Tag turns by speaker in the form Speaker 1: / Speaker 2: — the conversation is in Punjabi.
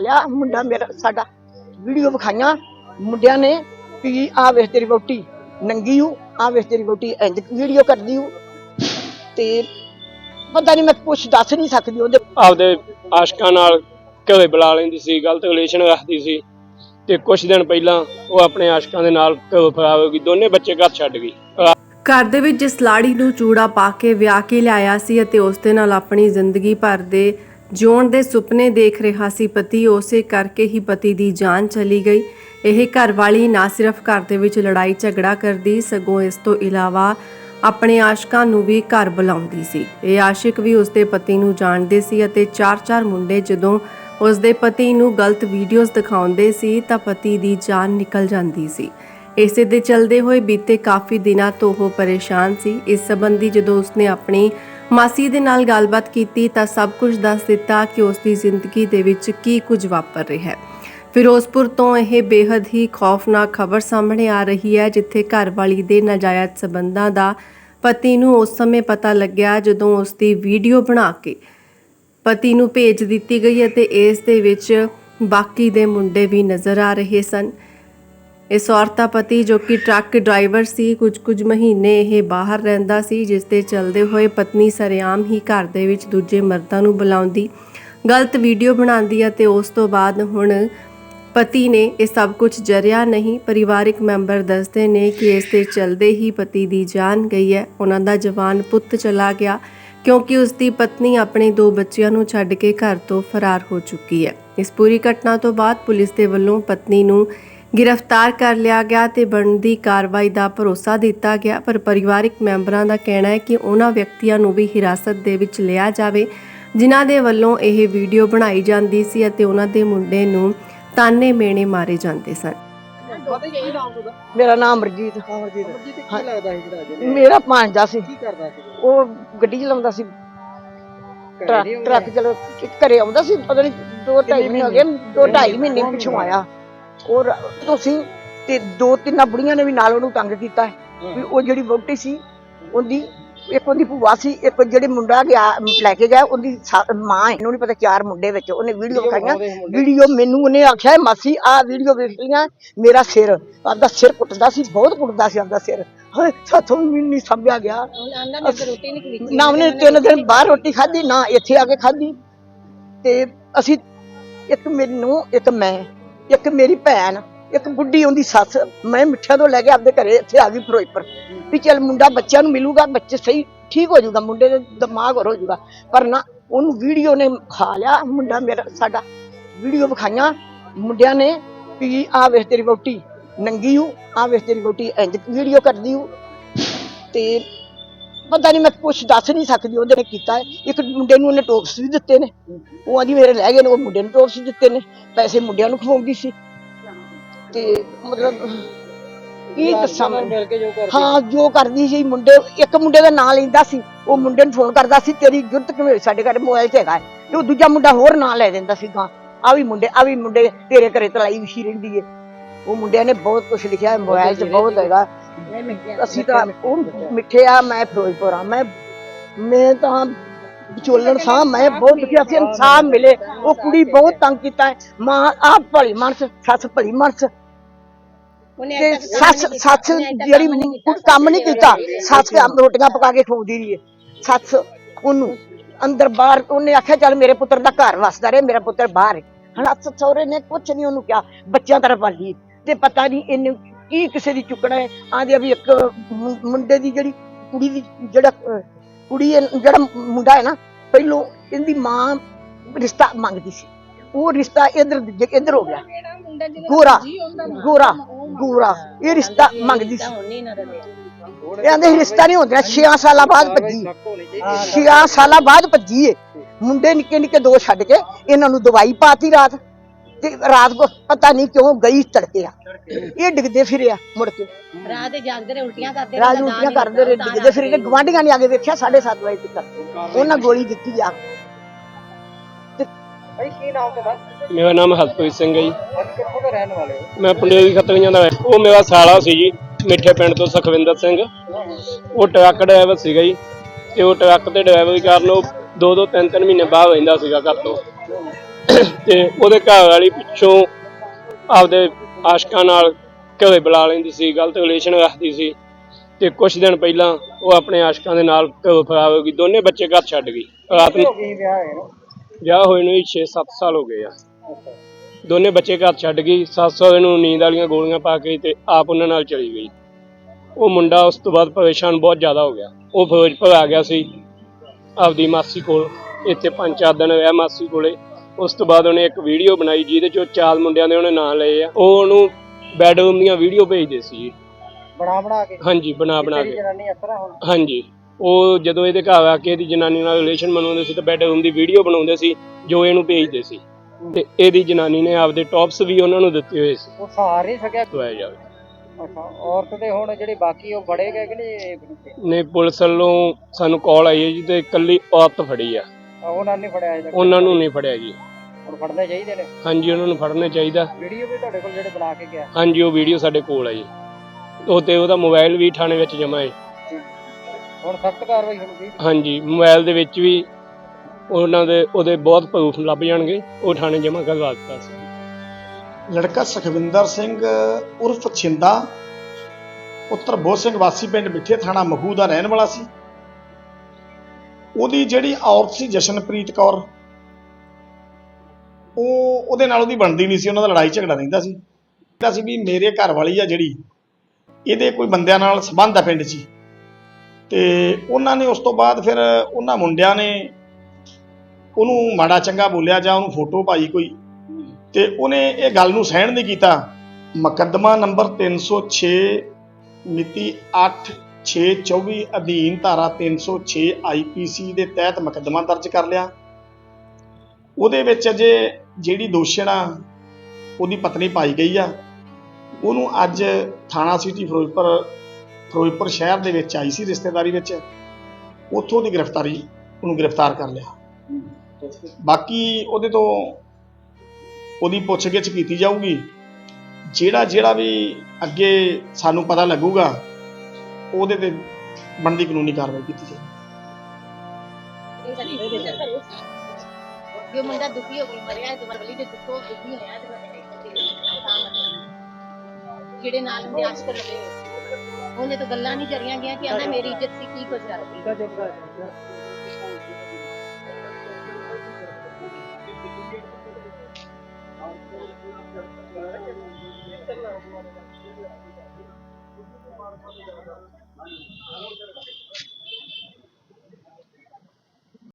Speaker 1: ਲਿਆ। ਮੁੰਡਾ ਮੇਰਾ ਸਾਡਾ ਵੀਡੀਓ ਵਿਖਾਈਆਂ। ਮੁੰਡਿਆਂ ਨੇ ਵੀ ਆ ਵੇਖ ਤੇਰੀ ਵੋਟੀ ਨੰਗੀ ਹੂੰ ਆ ਵੇਖ ਤੇਰੀ ਵੋਟੀ ਇੰਜ ਵੀਡੀਓ ਕਰਦੀ ਹੂੰ। ਤੇ ਪਤਾ ਨਹੀਂ ਮੈਂ ਕੁਛ ਦੱਸ ਨਹੀਂ ਸਕਦੀ ਉਹਦੇ।
Speaker 2: ਆਪਦੇ ਆਸ਼ਕਾਂ ਨਾਲ ਘਰੇ ਬੁਲਾ ਲੈਂਦੀ ਸੀ ਗਲਤ ਰਿਲੇਸ਼ਨ ਰੱਖਦੀ ਸੀ। ਤੇ ਕੁਝ ਦਿਨ ਪਹਿਲਾਂ ਉਹ ਆਪਣੇ ਆਸ਼ਕਾਂ ਦੇ ਨਾਲ ਘਰੋਂ ਫਰਾਰ ਹੋ ਗਈ। ਦੋਨੇ ਬੱਚੇ ਘਰ ਛੱਡ ਗਈ।
Speaker 3: ਘਰ ਦੇ ਵਿੱਚ ਜਿਸ ਲਾੜੀ ਨੂੰ ਚੂੜਾ ਪਾ ਕੇ ਵਿਆਹ ਕੇ ਲਿਆਇਆ ਸੀ ਅਤੇ ਉਸ ਦੇ ਨਾਲ ਆਪਣੀ ਜ਼ਿੰਦਗੀ ਭਰ ਦੇ ਜਿਉਣ ਦੇ ਸੁਪਨੇ ਦੇਖ ਰਿਹਾ ਸੀ ਪਤੀ, ਉਸੇ ਕਰਕੇ ਹੀ ਪਤੀ ਦੀ ਜਾਨ ਚਲੀ ਗਈ। ਇਹ ਘਰਵਾਲੀ ਨਾ ਸਿਰਫ ਘਰ ਦੇ ਵਿੱਚ ਲੜਾਈ ਝਗੜਾ ਕਰਦੀ, ਸਗੋਂ ਇਸ ਤੋਂ ਇਲਾਵਾ ਆਪਣੇ ਆਸ਼ਕਾਂ ਨੂੰ ਵੀ ਘਰ ਬੁਲਾਉਂਦੀ ਸੀ। ਇਹ ਆਸ਼ਿਕ ਵੀ ਉਸਦੇ ਪਤੀ ਨੂੰ ਜਾਣਦੇ ਸੀ ਅਤੇ ਚਾਰ-ਚਾਰ ਮੁੰਡੇ ਜਦੋਂ ਉਸਦੇ ਪਤੀ ਨੂੰ ਗਲਤ ਵੀਡੀਓਜ਼ ਦਿਖਾਉਂਦੇ ਸੀ, ਤਾਂ ਪਤੀ ਦੀ ਜਾਨ ਨਿਕਲ ਜਾਂਦੀ ਸੀ। ਇਸੇ ਦੇ ਚਲਦੇ ਹੋਏ ਬੀਤੇ ਕਾਫੀ ਦਿਨਾਂ ਤੋਂ ਉਹ ਪਰੇਸ਼ਾਨ ਸੀ। ਇਸ ਸੰਬੰਧੀ ਜਦੋਂ ਉਸਨੇ ਆਪਣੀ ਮਾਸੀ ਦੇ ਨਾਲ ਗੱਲਬਾਤ ਕੀਤੀ ਤਾਂ ਸਭ ਕੁਝ ਦੱਸ ਦਿੱਤਾ ਕਿ ਉਸ ਦੀ ਜ਼ਿੰਦਗੀ ਦੇ ਵਿੱਚ ਕੀ ਕੁਝ ਵਾਪਰ ਰਿਹਾ ਹੈ। ਫਿਰੋਜ਼ਪੁਰ ਤੋਂ ਇਹ ਬੇहद ਹੀ ਖੌਫਨਾਕ ਖਬਰ ਸਾਹਮਣੇ ਆ ਰਹੀ ਹੈ, ਜਿੱਥੇ ਘਰਵਾਲੀ ਦੇ ਨਾਜਾਇਜ਼ ਸਬੰਧਾਂ ਦਾ ਪਤੀ ਨੂੰ ਉਸ ਸਮੇਂ ਪਤਾ ਲੱਗਿਆ ਜਦੋਂ ਉਸ ਦੀ ਵੀਡੀਓ ਬਣਾ ਕੇ ਪਤੀ ਨੂੰ ਭੇਜ ਦਿੱਤੀ ਗਈ ਅਤੇ ਇਸ ਦੇ ਵਿੱਚ ਬਾਕੀ ਦੇ ਮੁੰਡੇ ਵੀ ਨਜ਼ਰ ਆ ਰਹੇ ਸਨ। ਇਸ ਔਰਤਾ ਪਤੀ ਜੋ ਕਿ ਟਰੱਕ ਡਰਾਈਵਰ ਸੀ, ਕੁਝ ਕੁਝ ਮਹੀਨੇ ਇਹ ਬਾਹਰ ਰਹਿੰਦਾ ਸੀ, ਜਿਸ ਦੇ ਚਲਦੇ ਹੋਏ ਪਤਨੀ ਸਰਿਆਮ ਹੀ ਘਰ ਦੇ ਵਿੱਚ ਦੂਜੇ ਮਰਦਾਂ ਨੂੰ ਬੁਲਾਉਂਦੀ। ਗਲਤ ਵੀਡੀਓ ਬਣਾਉਂਦੀ ਅਤੇ ਉਸ ਤੋਂ ਬਾਅਦ ਹੁਣ ਪਤੀ ਨੇ ਇਹ ਸਭ ਕੁਝ ਜਰਿਆ ਨਹੀਂ। ਪਰਿਵਾਰਿਕ ਮੈਂਬਰ ਦੱਸਦੇ ਨੇ ਕਿ ਇਸ ਦੇ ਚਲਦੇ ਹੀ ਪਤੀ ਦੀ ਜਾਨ ਗਈ ਹੈ। ਉਹਨਾਂ ਦਾ ਜਵਾਨ ਪੁੱਤ ਚਲਾ ਗਿਆ, ਕਿਉਂਕਿ ਉਸ ਦੀ ਪਤਨੀ ਆਪਣੇ ਦੋ ਬੱਚਿਆਂ ਨੂੰ ਛੱਡ ਕੇ ਘਰ ਤੋਂ ਫਰਾਰ ਹੋ ਚੁੱਕੀ ਹੈ। ਇਸ ਪੂਰੀ ਘਟਨਾ ਤੋਂ ਬਾਅਦ ਪੁਲਿਸ ਦੇ ਵੱਲੋਂ ਪਤਨੀ ਨੂੰ ਗ੍ਰਿਫਤਾਰ ਕਰ ਲਿਆ ਗਿਆ ਤੇ ਬਣਦੀ ਕਾਰਵਾਈ ਦਾ ਭਰੋਸਾ ਦਿੱਤਾ ਗਿਆ। ਪਰ ਪਰਿਵਾਰਿਕ ਮੈਂਬਰਾਂ ਦਾ ਕਹਿਣਾ ਹੈ ਕਿ ਉਹਨਾਂ ਵਿਅਕਤੀਆਂ ਨੂੰ ਵੀ ਹਿਰਾਸਤ ਦੇ ਵਿੱਚ ਲਿਆ ਜਾਵੇ। ਜਿਨ੍ਹਾਂ ਦੇ ਵੱਲੋਂ ਇਹ ਵੀਡੀਓ ਬਣਾਈ ਜਾਂਦੀ ਸੀ ਅਤੇ ਉਹਨਾਂ ਦੇ ਮੁੰਡੇ ਨੂੰ ਤਾਨੇ ਮੇਣੇ ਮਾਰੇ ਜਾਂਦੇ ਸਨ।
Speaker 1: ਮੇਰਾ ਨਾਮ ਅਮਰਜੀਤ।
Speaker 4: ਅਮਰਜੀਤ। ਅਮਰਜੀਤ ਕੀ
Speaker 1: ਹਾਂ।
Speaker 4: ਲੱਗਦਾ ਸੀ ਜਿਹੜਾ? ਜਿਹਨੇ
Speaker 1: ਮੇਰਾ ਭਾਂਜਾ ਸੀ।
Speaker 4: ਕੀ ਕਰਦਾ ਸੀ?
Speaker 1: ਉਹ ਗੱਡੀ ਚਲਾਉਂਦਾ ਸੀ। ਟਰੱਕ ਚਲੋ ਘਰੇ ਆਉਂਦਾ ਸੀ। ਪਤਾ ਨਹੀਂ ਦੋ ਢਾਈ ਮਹੀਨੇ ਹੋ ਗਏ। ਦੋ ਢਾਈ ਮਹੀਨੇ? ਪਿਛੋਂ ਆਇਆ। ਔਰ ਤੁਸੀਂ ਤੇ ਦੋ ਤਿੰਨਾਂ ਬੁੜੀਆਂ ਨੇ ਵੀ ਨਾਲ ਉਹਨੂੰ ਤੰਗ ਕੀਤਾ ਹੈ। ਵੀ ਉਹ ਜਿਹੜੀ ਵੋਟੀ ਸੀ ਉਹਦੀ ਇੱਕ ਉਹਦੀ ਭੂਆ ਸੀ ਇੱਕ ਜਿਹੜੇ ਮੁੰਡਾ ਗਿਆ ਲੈ ਕੇ ਗਿਆ ਉਹਦੀ ਸਾ- ਮਾਂ ਹੈ। ਇਹਨੂੰ ਨਹੀਂ ਪਤਾ ਚਾਰ ਮੁੰਡੇ ਵਿੱਚ ਉਹਨੇ ਵੀਡੀਓ ਵਿਖਾਈਆਂ। ਵੀਡੀਓ ਮੈਨੂੰ ਉਹਨੇ ਆਖਿਆ ਮਾਸੀ ਆਹ ਵੀਡੀਓ ਵੇਖ ਲਈਆਂ ਮੇਰਾ ਸਿਰ ਆਪਦਾ ਸਿਰ ਕੁੱਟਦਾ ਸੀ ਬਹੁਤ ਕੁੱਟਦਾ ਸੀ ਆਪਦਾ ਸਿਰ। ਹਾਏ ਸਾਥੋਂ ਵੀ ਨਹੀਂ ਸੰਭਿਆ ਗਿਆ। ਨਾ ਉਹਨੇ ਤਿੰਨ ਦਿਨ ਬਾਹਰ ਰੋਟੀ ਖਾਧੀ ਨਾ ਇੱਥੇ ਆ ਕੇ ਖਾਧੀ। ਤੇ ਅਸੀਂ ਇੱਕ ਮੈਨੂੰ ਇੱਕ ਮੈਂ। ਇੱਕ ਮੇਰੀ ਭੈਣ, ਇੱਕ ਬੁੱਢੀ ਉਹਦੀ ਸੱਸ, ਮੈਂ ਮਿੱਠਿਆਂ ਤੋਂ ਲੈ ਕੇ ਆਪਦੇ ਘਰੇ ਇੱਥੇ ਆ ਗਈ ਫਿਰੋਜ਼ਪੁਰ। ਵੀ ਚੱਲ ਮੁੰਡਾ ਬੱਚਿਆਂ ਨੂੰ ਮਿਲੂਗਾ, ਬੱਚੇ ਸਹੀ ਠੀਕ ਹੋ ਜਾਊਗਾ, ਮੁੰਡੇ ਦਾ ਦਿਮਾਗ ਹੋਰ ਹੋ ਜਾਊਗਾ। ਪਰ ਨਾ, ਉਹਨੂੰ ਵੀਡੀਓ ਨੇ ਖਾ ਲਿਆ, ਮੁੰਡਾ ਮੇਰਾ, ਸਾਡਾ ਵੀਡੀਓ ਵਿਖਾਈਆਂ। ਮੁੰਡਿਆਂ ਨੇ ਵੀ ਆ ਵੇਖ ਤੇਰੀ ਵੋਟੀ ਨੰਗੀ ਹੂੰ ਆ ਵੇਖ ਤੇਰੀ ਵੋਟੀ ਇੰਜ ਵੀਡੀਓ ਕਰਦੀ ਹੂੰ। ਤੇ ਪਤਾ ਨਹੀਂ ਮੈਂ ਕੁਛ ਦੱਸ ਨਹੀਂ ਸਕਦੀ ਉਹਦੇ ਨੇ ਕੀਤਾ ਹੈ। ਇੱਕ ਮੁੰਡੇ ਨੂੰ ਉਹਨੇ ਟੋਪਸ ਵੀ ਦਿੱਤੇ ਨੇ। ਉਹ ਆਂਦੀ ਮੇਰੇ ਲੈ ਗਏ ਨੇ ਉਹ ਮੁੰਡੇ ਨੂੰ ਟੋਪਸ ਦਿੱਤੇ ਨੇ। ਪੈਸੇ ਮੁੰਡਿਆਂ ਨੂੰ ਖਵਾਉਂਦੀ ਸੀ। ਤੇ ਮਤਲਬ ਕੀ ਦੱਸਾਂ ਮੈਂ?
Speaker 4: ਮਿਲ ਕੇ ਜੋ ਕਰਦੇ
Speaker 1: ਹਾਂ ਜੋ ਕਰਦੀ ਸੀ ਮੁੰਡੇ ਇੱਕ ਮੁੰਡੇ ਦਾ ਨਾਂ ਲੈਂਦਾ ਸੀ। ਉਹ ਮੁੰਡੇ ਨੂੰ ਫੋਨ ਕਰਦਾ ਸੀ ਤੇਰੀ ਜੁਰਤ ਕਿਵੇਂ? ਸਾਡੇ ਘਰ ਮੋਬਾਈਲ 'ਚ ਹੈਗਾ ਹੈ। ਤੇ ਉਹ ਦੂਜਾ ਮੁੰਡਾ ਹੋਰ ਨਾਂ ਲੈ ਦਿੰਦਾ ਸੀ ਗਾਂ ਆ ਵੀ ਮੁੰਡੇ ਆ ਵੀ ਮੁੰਡੇ ਤੇਰੇ ਘਰੇ ਤਲਾਈ ਵਿਛੀ ਰਹਿੰਦੀ ਏ। ਉਹ ਮੁੰਡਿਆਂ ਨੇ ਬਹੁਤ ਕੁਝ ਲਿਖਿਆ ਹੈ ਮੋਬਾਈਲ 'ਚ ਬਹੁਤ ਹੈਗਾ। ਅਸੀਂ ਤਾਂ ਉਹ ਮਿੱਠੇ ਆ ਮੈਂ ਫਿਰੋਜ਼ਪੁਰ ਆ ਮੈਂ ਮੈਂ ਤਾਂ ਵਿਚੋਲਣ ਸਾਂ ਮੈਂ ਬਹੁਤ ਦੁਖੀ ਸੀ ਇਨਸਾਫ ਮਿਲੇ। ਉਹ ਕੁੜੀ ਬਹੁਤ ਤੰਗ ਕੀਤਾ ਮਾਂ ਆਪ ਭਲੀ ਮਨਸ ਸੱਸ ਭਲੀ ਮਨਸ। ਤੇ ਸੱਸ ਸੱਸ ਜਿਹੜੀ ਕੁੜੀ ਕੰਮ ਨਹੀਂ ਕੀਤਾ ਸੱਸ ਕੰਮ ਰੋਟੀਆਂ ਪਕਾ ਕੇ ਖਵਾਉਂਦੀ ਰਹੀ ਸੱਸ ਉਹਨੂੰ ਅੰਦਰ ਬਾਹਰ ਉਹਨੇ ਆਖਿਆ ਚੱਲ ਮੇਰੇ ਪੁੱਤਰ ਦਾ ਘਰ ਵਸਦਾ ਰਹੇ ਮੇਰਾ ਪੁੱਤਰ ਬਾਹਰ ਹੈ। ਹਣਾ ਸਹੁਰੇ ਨੇ ਕੁਝ ਨਹੀਂ ਉਹਨੂੰ ਕਿਹਾ ਬੱਚਿਆਂ ਤਰ੍ਹਾਂ ਪਾਲੀ ਤੇ ਪਤਾ ਨਹੀਂ ਇਹਨੇ ਕੀ ਕਿਸੇ ਦੀ ਚੁੱਕਣਾ ਹੈ ਆਂਦੇ ਵੀ ਇੱਕ ਮੁੰਡੇ ਦੀ ਜਿਹੜੀ ਕੁੜੀ ਦੀ ਜਿਹੜਾ ਕੁੜੀ ਹੈ, ਜਿਹੜਾ ਮੁੰਡਾ ਹੈ ਨਾ ਪਹਿਲੋਂ ਇਹਦੀ ਮਾਂ ਰਿਸ਼ਤਾ ਮੰਗਦੀ ਸੀ। ਉਹ ਰਿਸ਼ਤਾ ਇਧਰ ਇਧਰ ਹੋ ਗਿਆ। ਗੋਰਾ ਗੋਰਾ ਗੋਰਾ ਇਹ ਰਿਸ਼ਤਾ ਮੰਗਦੀ ਸੀ। ਇਹ ਆਂਦੇ ਰਿਸ਼ਤਾ ਨਹੀਂ ਹੁੰਦਾ 6 ਸਾਲਾਂ ਬਾਅਦ ਭੱਜੀ। 6 ਸਾਲਾਂ ਬਾਅਦ ਭੱਜੀ ਏ ਮੁੰਡੇ ਨਿੱਕੇ ਨਿੱਕੇ ਦੋ ਛੱਡ ਕੇ ਇਹਨਾਂ ਨੂੰ ਦਵਾਈ ਪਾਤੀ ਰਾਤ। ਤੇ ਰਾਤ ਕੋ ਪਤਾ ਨਹੀਂ ਕਿਉਂ ਗਈ ਤੜਕੇ ਆ। ਇਹ ਡਿੱਗਦੇ ਫਿਰਿਆ ਮੁੜ ਕੇ।
Speaker 5: ਰਾਤ ਦੇ ਜਾਗਦੇ ਰਹੇ ਉਲਟੀਆਂ ਕਰਦੇ
Speaker 1: ਰਾਜ ਉਲਟੀਆਂ ਕਰਦੇ ਰਹੇ ਡਿੱਗਦੇ ਫਿਰੇ ਗਵਾਂਢੀਆਂ ਨੇ ਆ ਕੇ ਵੇਖਿਆ 7:30 ਵਜੇ ਤੱਕ। ਉਹਨਾਂ ਗੋਲੀ ਦਿੱਤੀ ਆ।
Speaker 4: ਭਾਈ ਕੀ ਨਾਮ ਤੁਹਾਡਾ
Speaker 2: ਮੇਰਾ ਨਾਮ ਹਰਪ੍ਰੀਤ ਸਿੰਘ ਹੈ ਜੀ।
Speaker 4: ਕਿੱਥੋਂ ਦੇ ਰਹਿਣ ਵਾਲੇ ਹੋ?
Speaker 2: ਮੈਂ ਪੰਡੇਰੀ ਖੱਤਰੀਆਂ ਦਾ ਉਹ ਮੇਰਾ ਸਾਲਾ ਸੀ ਜੀ ਮਿੱਠੇ ਪਿੰਡ ਤੋਂ ਸੁਖਵਿੰਦਰ ਸਿੰਘ। ਉਹ ਟਰੱਕ ਡਰਾਈਵਰ ਸੀਗਾ ਜੀ। ਤੇ ਉਹ ਟਰੱਕ ਤੇ ਡਰਾਈਵਰੀ ਕਰਨ ਉਹ ਦੋ ਦੋ ਤਿੰਨ ਤਿੰਨ ਮਹੀਨੇ ਬਾਹਰ ਰਹਿੰਦਾ ਸੀਗਾ ਘਰ ਤੋਂ। ਤੇ ਉਹਦੇ ਘਰ ਵਾਲੀ ਪਿੱਛੋਂ ਆਪਦੇ ਆਸ਼ਕਾਂ ਨਾਲ ਘਰੇ ਬੁਲਾ ਲੈਂਦੀ ਸੀ ਗਲਤ ਰਿਲੇਸ਼ਨ ਰੱਖਦੀ ਸੀ ਤੇ ਕੁਝ ਦਿਨ ਪਹਿਲਾਂ ਉਹ ਆਪਣੇ ਆਸ਼ਕਾਂ ਦੇ ਨਾਲ ਘਰੋਂ ਫਰਾਰ ਹੋ ਗਈ ਦੋਨੇ ਬੱਚੇ ਘਰ ਛੱਡ ਗਈ ਰਾਤ ਨੂੰ
Speaker 4: ਵਿਆਹ
Speaker 2: ਹੋਏ ਨੂੰ 6-7 ਸਾਲ ਹੋ ਗਏ ਆ। ਦੋਨੇ ਬੱਚੇ ਘਰ ਛੱਡ ਗਈ ਸੱਸ ਸਹੁਰੇ ਨੂੰ ਨੀਂਦ ਵਾਲੀਆਂ ਗੋਲੀਆਂ ਪਾ ਕੇ ਤੇ ਆਪ ਉਹਨਾਂ ਨਾਲ ਚਲੀ ਗਈ। ਉਹ ਮੁੰਡਾ ਉਸ ਤੋਂ ਬਾਅਦ ਪਰੇਸ਼ਾਨ ਬਹੁਤ ਜ਼ਿਆਦਾ ਹੋ ਗਿਆ। ਉਹ ਫਿਰੋਜ਼ਪੁਰ ਆ ਗਿਆ ਸੀ ਆਪਦੀ ਮਾਸੀ ਕੋਲ ਇੱਥੇ ਪੰਜ ਚਾਰ ਦਿਨ ਰਿਹਾ ਮਾਸੀ ਕੋਲੇ। ਉਸ ਤੋਂ ਬਾਅਦ ਉਹਨੇ ਇੱਕ ਵੀਡੀਓ ਬਣਾਈ ਜਿਹਦੇ ਚੋਂ ਚਾਰ ਮੁੰਡਿਆਂ ਦੇ ਉਹਨੇ ਨਾਂ ਲਏ ਆ। ਉਹ ਉਹਨੂੰ ਬੈਡਰੂਮ ਦੀਆਂ ਵੀਡੀਓ ਭੇਜਦੇ ਸੀ।
Speaker 4: ਬਣਾ ਬਣਾ ਕੇ?
Speaker 2: ਹਾਂਜੀ ਬਣਾ ਬਣਾ ਕੇ।
Speaker 4: ਜਨਾਨੀ ਹੁਣ?
Speaker 2: ਹਾਂਜੀ। ਉਹ ਜਦੋਂ ਇਹਦੇ ਘਰ ਆ ਕੇ ਇਹਦੀ ਜਨਾਨੀ ਨਾਲ ਰਿਲੇਸ਼ਨ ਬਣਾਉਂਦੇ ਸੀ ਤਾਂ ਬੈਡਰੂਮ ਦੀ ਵੀਡੀਓ ਬਣਾਉਂਦੇ ਸੀ ਜੋ ਇਹਨੂੰ ਭੇਜਦੇ ਸੀ। ਤੇ ਇਹਦੀ ਜਨਾਨੀ ਨੇ ਆਪਦੇ ਟੌਪਸ ਵੀ ਉਹਨਾਂ ਨੂੰ ਦਿੱਤੇ ਹੋਏ ਸੀ।
Speaker 4: ਉਹ ਸਹਾਰ ਨਹੀਂ ਸਕਿਆ?
Speaker 2: ਦਵਾਇਆ ਜਾਵੇ।
Speaker 4: ਅੱਛਾ ਔਰਤ ਦੇ ਹੁਣ ਜਿਹੜੇ ਬਾਕੀ ਉਹ ਬੜੇ ਗਏ ਕਿ ਨਹੀਂ
Speaker 2: ਨੇ ਪੁਲਿਸ ਵੱਲੋਂ ਸਾਨੂੰ ਕਾਲ ਆਈ ਹੈ ਜੀ ਤੇ ਇਕੱਲੀ ਔਰਤ ਫੜੀ ਆ।
Speaker 4: ਉਹਨਾਂ ਨੇ ਫੜਿਆ ਤੱਕ?
Speaker 2: ਉਹਨਾਂ ਨੂੰ ਨਹੀਂ ਫੜਿਆ ਜੀ।
Speaker 4: ਹੁਣ ਫੜਨੇ ਚਾਹੀਦੇ ਨੇ?
Speaker 2: ਹਾਂਜੀ ਉਹਨਾਂ ਨੂੰ ਫੜਨਾ ਚਾਹੀਦਾ।
Speaker 4: ਵੀਡੀਓ ਵੀ ਤੁਹਾਡੇ ਕੋਲ ਜਿਹੜੇ ਬਣਾ ਕੇ ਗਿਆ।
Speaker 2: ਹਾਂਜੀ ਉਹ ਵੀਡੀਓ ਸਾਡੇ ਕੋਲ ਆ ਜੀ। ਉਹ ਤੇ ਉਹਦਾ ਮੋਬਾਈਲ ਵੀ ਥਾਣੇ ਵਿੱਚ ਜਮ੍ਹਾਂ ਹੈ
Speaker 4: ਹੁਣ ਸਖਤ ਕਾਰਵਾਈ ਹੋਣੀ
Speaker 2: ਹਾਂਜੀ ਮੋਬਾਈਲ ਦੇ ਵਿੱਚ ਵੀ ਉਹਨਾਂ ਦੇ ਉਹਦੇ ਬਹੁਤ ਪ੍ਰੂਫ ਲੱਭ ਜਾਣਗੇ। ਉਹ ਥਾਣੇ ਜਮ੍ਹਾਂ ਕਰਵਾ ਦਿੱਤਾ ਸੀ।
Speaker 6: ਲੜਕਾ ਸੁਖਵਿੰਦਰ ਸਿੰਘ ਉਰਫ ਛਿੰਦਾ ਪੁੱਤਰ ਬੋਧ ਸਿੰਘ ਵਾਸੀ ਪਿੰਡ ਮਿੱਠੇ ਥਾਣਾ ਮਹੂ ਦਾ ਰਹਿਣ ਵਾਲਾ ਸੀ। ਉਹਦੀ ਜਿਹੜੀ ਔਰਤ ਸੀ ਜਸ਼ਨਪ੍ਰੀਤ ਕੌਰ ਉਹ ਉਹਦੇ ਨਾਲ ਉਹਦੀ ਬਣਦੀ ਨਹੀਂ ਸੀ, ਉਹਨਾਂ ਦਾ ਲੜਾਈ ਝਗੜਾ ਰਹਿੰਦਾ ਸੀ। ਕਹਿੰਦਾ ਸੀ ਵੀ ਮੇਰੇ ਘਰ ਵਾਲੀ ਆ ਜਿਹੜੀ, ਇਹਦੇ ਕੋਈ ਬੰਦਿਆਂ ਨਾਲ ਸੰਬੰਧ ਆ ਪਿੰਡ 'ਚ। ਹੀ। ਤੇ ਉਹਨਾਂ ਨੇ ਉਸ ਤੋਂ ਬਾਅਦ ਫਿਰ ਉਹਨਾਂ ਮੁੰਡਿਆਂ ਨੇ ਉਹਨੂੰ ਮਾੜਾ ਚੰਗਾ ਬੋਲਿਆ ਜਾਂ ਉਹਨੂੰ ਫੋਟੋ ਪਾਈ ਕੋਈ। ਤੇ ਉਹਨੇ ਇਹ ਗੱਲ ਨੂੰ ਸਹਿਣ ਨਹੀਂ ਕੀਤਾ। ਮੁਕੱਦਮਾ ਨੰਬਰ 306 ਮਿਤੀ 8624 ਅਧੀਨ ਧਾਰਾ 306 ਆਈਪੀਸੀ ਦੇ ਤਹਿਤ ਮੁਕੱਦਮਾ ਦਰਜ ਕਰ ਲਿਆ। ਉਹਦੇ ਵਿੱਚ ਅਜੇ ਜਿਹੜੀ ਦੋਸ਼ਣਾ ਉਹਦੀ ਪਤਨੀ ਪਾਈ ਗਈ ਆ, ਉਹਨੂੰ ਅੱਜ ਥਾਣਾ ਸਿਟੀ ਫਿਰੋਜ਼ਪੁਰ ਫਿਰੋਜ਼ਪੁਰ ਸ਼ਹਿਰ ਦੇ ਵਿੱਚ ਆਈ ਸੀ ਰਿਸ਼ਤੇਦਾਰੀ ਵਿੱਚ। ਉੱਥੋਂ ਦੀ ਗ੍ਰਿਫਤਾਰੀ ਉਹਨੂੰ ਗ੍ਰਿਫਤਾਰ ਕਰ ਲਿਆ। ਬਾਕੀ ਉਹਦੇ ਤੋਂ ਉਹਦੀ ਪੁੱਛਗਿੱਛ ਕੀਤੀ ਜਾਊਗੀ। ਜਿਹੜਾ ਜਿਹੜਾ ਵੀ ਅੱਗੇ ਸਾਨੂੰ ਪਤਾ ਲੱਗੂਗਾ, ਉਹਦੇ ਤੇ ਬਣਦੀ ਕਾਨੂੰਨੀ ਕਾਰਵਾਈ ਕੀਤੀ ਜਾਊਗੀ।
Speaker 5: ਜੋ ਮੁੰਡਾ ਦੁਖੀ ਹੋ ਗਈ, ਮਰਿਆ ਹੈ ਤੁਹਾਡੇ ਦੇ ਦੁੱਖੋ ਦੁਖੀ ਹੋਇਆ ਤੇ ਮੈਂ ਤਾਂ ਮਤਲਬ ਜਿਹੜੇ ਨਾਲ ਹੁੰਦੇ ਆਸ਼ਕ ਲੱਗੇ ਉਹਨੇ ਤਾਂ ਗੱਲਾਂ ਨਹੀਂ ਕਰੀਆਂ ਗਿਆ ਕਿ ਆਂਦਾ ਮੇਰੀ ਇੱਜ਼ਤ ਸੀ, ਕੀ ਕੁਝ ਕਰਦੀ।